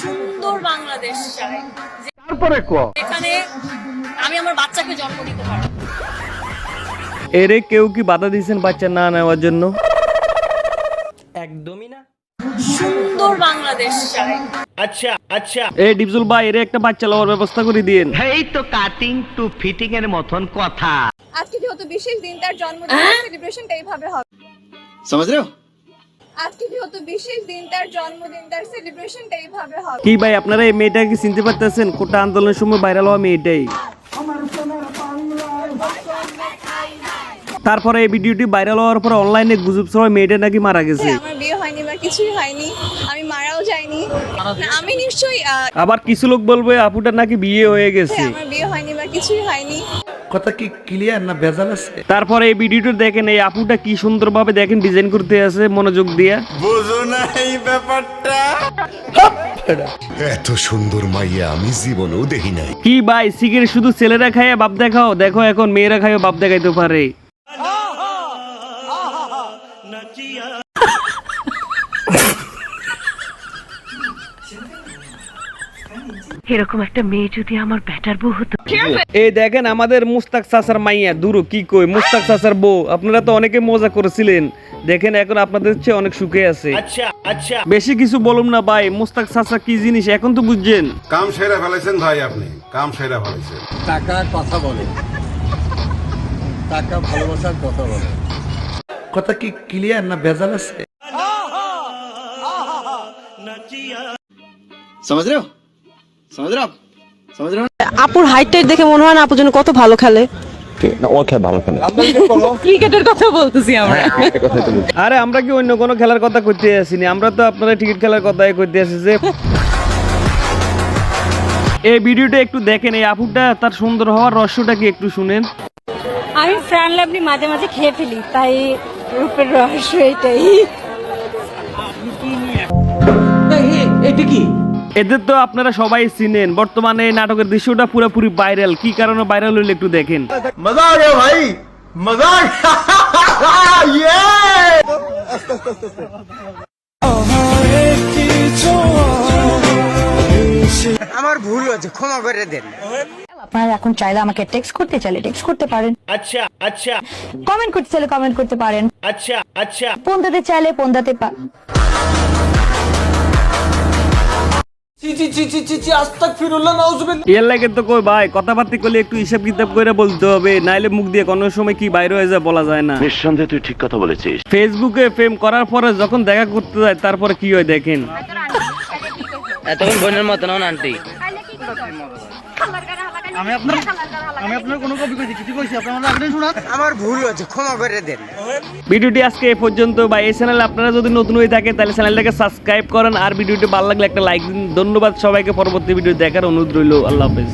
সুন্দর বাংলাদেশ চাই যে- তারপরে ক যেখানে আমি আমার বাচ্চাকে জন্ম দিতে পারবো এরে কেউ কি বাধা দিয়েছেন বাচ্চা না নেওয়ার জন্য একদমই না সুন্দর বাংলাদেশ চাই এই ডিপজুল ভাই এরে একটা বাচ্চা লওয়ার ব্যবস্থা করে দিন এই তো কাটিং টু ফিটিং এর মতন কথা আজকে যেহেতু বিশেষ দিন তার জন্মদিন সেলিব্রেশনটা এইভাবে হবে समझ रहे हो আজকে যেহেতু বিশেষ দিন তার জন্মদিন তার সেলিব্রেশনটা এইভাবে হবে। কি ভাই আপনারা এই মেয়েটাকে চিনতে পারতেছেন? কোটা আন্দোলনের সময় ভাইরাল হওয়া মেয়েটাই। তারপরে এই ভিডিওটি ভাইরাল হওয়ার পর অনলাইনে গুজব ছড়ায় মেয়েটা নাকি মারা গেছে। আমার বিয়ে হয়নি বা কিছুই হয়নি আমি মারাও যাইনি। আমি নিশ্চয়ই আবার কিছু লোক বলবে আপুটা নাকি বিয়ে হয়ে গেছে। আমার বিয়ে হয়নি বা কিছুই হয়নি। কথা কি ক্লিয়ার না ভেজাল আছে তারপরে এই ভিডিওটা দেখেন এই আপুটা কি সুন্দরভাবে দেখেন ডিজাইন করতে আছে মনোযোগ দিয়া এত সুন্দর মাইয়া আমি জীবনেও দেখি নাই কি ভাই সিগারেট শুধু ছেলেরা খায় বাপ দেখাও দেখো এখন মেয়েরা খায় বাপ দেখাইতে পারে এরকম একটা মেয়ে যদি আমার ব্যাটার বউ হতো এই দেখেন আমাদের মুস্তাক চাচার মাইয়া দূর কি কই মুস্তাক চাচার বউ আপনারা তো অনেকে মজা করেছিলেন দেখেন এখন আপনাদের চেয়ে অনেক সুখে আছে বেশি কিছু বলুম না ভাই মুস্তাক চাচা কি জিনিস এখন তো বুঝছেন কাম সেরা ফেলেছেন ভাই আপনি কাম সেরা ফেলেছেন টাকা কথা বলে টাকা ভালোবাসার কথা বলে কথা কি ক্লিয়ার না ভেজাল আছে समझ रहे हो আপুর হাইট টাইট দেখে মনে হয় না আপুর জন্য কত ভালো খেলে। ক্রিকেটের কথা বলতেছি আমরা। আরে আমরা কি অন্য কোনো খেলার কথা করতে আসিনি? আমরা তো আপনারা টিকিট খেলার কথাই করতে আসি যে এই ভিডিওটা একটু দেখেন এই আপুটা তার সুন্দর হওয়ার রহস্যটা কি একটু শুনেন? আমি ফ্রান লাভলি মাঝে মাঝে খেয়ে ফেলি তাই রূপের রহস্য এটাই। এদের তো আপনারা সবাই চিনেন। বর্তমানে এই নাটকের দৃশ্যটা পুরোপুরি ভাইরাল কি কারণে ভাইরাল হইলে একটু দেখেন। মজা আ গয়া ভাই মজা ইয়ে! আমার ভুল হয়েছে ক্ষমা করে দেন। আপনারা এখন চাইলে আমাকে টেক্সট করতে চাইলে টেক্সট করতে পারেন। আচ্ছা আচ্ছা। কমেন্ট করতে চাইলে কমেন্ট করতে পারেন। আচ্ছা আচ্ছা। ফোন দিতে চাইলে ফোন দিতে পারেন এর লাগে তো কই ভাই কথাবার্তা করলে একটু হিসাব কিতাব করে বলতে হবে নাইলে মুখ দিয়ে কোনো সময় কি বাইরে হয়ে যায় বলা যায় না। নিঃসন্দেহে তুই ঠিক কথা বলেছিস। ফেসবুকে ফেম করার পরে যখন দেখা করতে যায় তারপরে কি হয় দেখেন। এতক্ষণ বোনের মতো আন্টি আমার ভুল হয়েছে ক্ষমা করে দেন। ভিডিওটি আজকে এ পর্যন্ত বা এই চ্যানেলে আপনারা যদি নতুন হয়ে থাকে তাহলে চ্যানেলটাকে সাবস্ক্রাইব করেন আর ভিডিওটি ভালো লাগলে একটা লাইক দিন। ধন্যবাদ সবাইকে পরবর্তী ভিডিও দেখার অনুরোধ রইল। আল্লাহ হাফেজ।